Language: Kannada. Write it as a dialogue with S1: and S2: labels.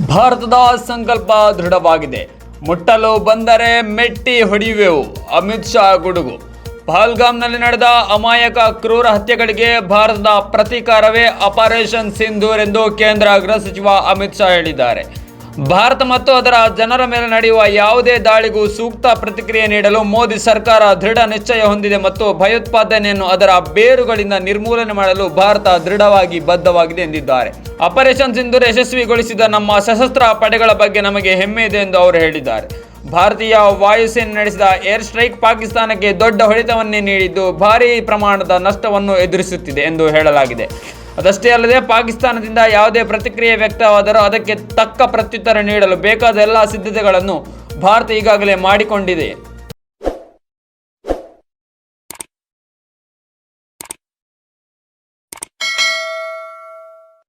S1: ಭಾರತದ ಸಂಕಲ್ಪ ದೃಢವಾಗಿದೆ. ಮುಟ್ಟಲು ಬಂದರೆ ಮೆಟ್ಟಿ ಹೊಡೆಯುವೆವು. ಅಮಿತ್ ಶಾ ಗುಡುಗು. ಪಹಲ್ಗಾಮ್ನಲ್ಲಿ ನಡೆದ ಅಮಾಯಕ ಕ್ರೂರ ಹತ್ಯೆಗಳಿಗೆ ಭಾರತದ ಪ್ರತೀಕಾರವೇ ಆಪರೇಷನ್ ಸಿಂಧೂರ್ ಎಂದು ಕೇಂದ್ರ ಗೃಹ ಸಚಿವ ಅಮಿತ್ ಶಾ ಹೇಳಿದ್ದಾರೆ. ಭಾರತ ಮತ್ತು ಅದರ ಜನರ ಮೇಲೆ ನಡೆಯುವ ಯಾವುದೇ ದಾಳಿಗೂ ಸೂಕ್ತ ಪ್ರತಿಕ್ರಿಯೆ ನೀಡಲು ಮೋದಿ ಸರ್ಕಾರ ದೃಢ ನಿಶ್ಚಯ ಹೊಂದಿದೆ ಮತ್ತು ಭಯೋತ್ಪಾದನೆಯನ್ನು ಅದರ ಬೇರುಗಳಿಂದ ನಿರ್ಮೂಲನೆ ಮಾಡಲು ಭಾರತ ದೃಢವಾಗಿ ಬದ್ಧವಾಗಿದೆ ಎಂದಿದ್ದಾರೆ. ಆಪರೇಷನ್ ಸಿಂಧೂರ್ ಯಶಸ್ವಿಗೊಳಿಸಿದ ನಮ್ಮ ಸಶಸ್ತ್ರ ಪಡೆಗಳ ಬಗ್ಗೆ ನಮಗೆ ಹೆಮ್ಮೆ ಇದೆ ಎಂದು ಅವರು ಹೇಳಿದ್ದಾರೆ. ಭಾರತೀಯ ವಾಯುಸೇನೆ ನಡೆಸಿದ ಏರ್ ಸ್ಟ್ರೈಕ್ ಪಾಕಿಸ್ತಾನಕ್ಕೆ ದೊಡ್ಡ ಹೊಡೆತವನ್ನೇ ನೀಡಿದ್ದು ಭಾರೀ ಪ್ರಮಾಣದ ನಷ್ಟವನ್ನು ಎದುರಿಸುತ್ತಿದೆ ಎಂದು ಹೇಳಲಾಗಿದೆ. ಅದಷ್ಟೇ ಅಲ್ಲದೆ ಪಾಕಿಸ್ತಾನದಿಂದ ಯಾವುದೇ ಪ್ರತಿಕ್ರಿಯೆ ವ್ಯಕ್ತವಾದರೂ ಅದಕ್ಕೆ ತಕ್ಕ ಪ್ರತ್ಯುತ್ತರ ನೀಡಲು ಬೇಕಾದ ಎಲ್ಲ ಸಿದ್ಧತೆಗಳನ್ನು ಭಾರತ ಈಗಾಗಲೇ ಮಾಡಿಕೊಂಡಿದೆ.